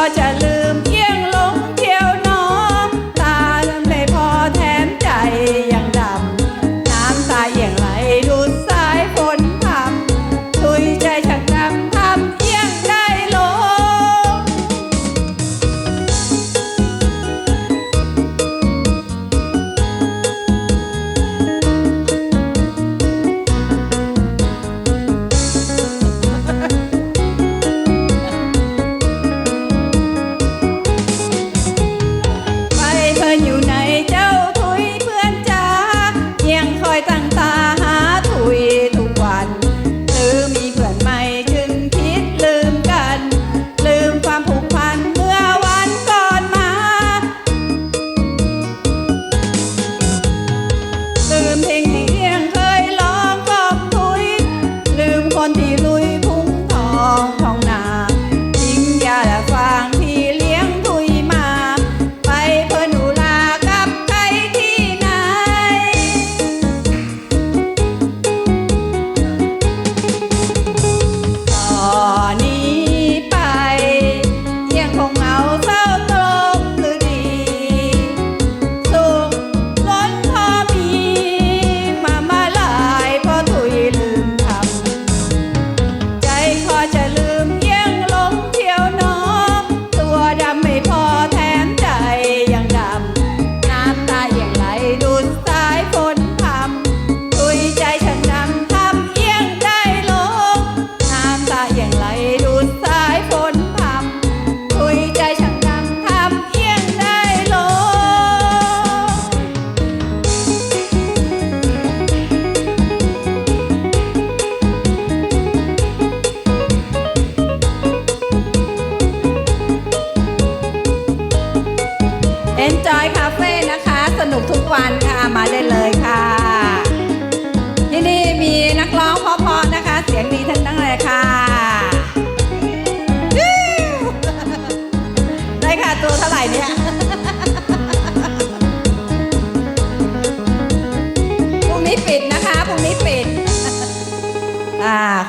I'll tell you. วันค่ะมาได้เลยค่ะที่นี่มีนักร้องเพราะๆนะคะ เสียงดีทั้งนั้นเลยค่ะได้ค่ะตัวเท่าไหร่เนี่ยพรุ่งนี้ปิดนะคะพรุ่งนี้ปิดอ่า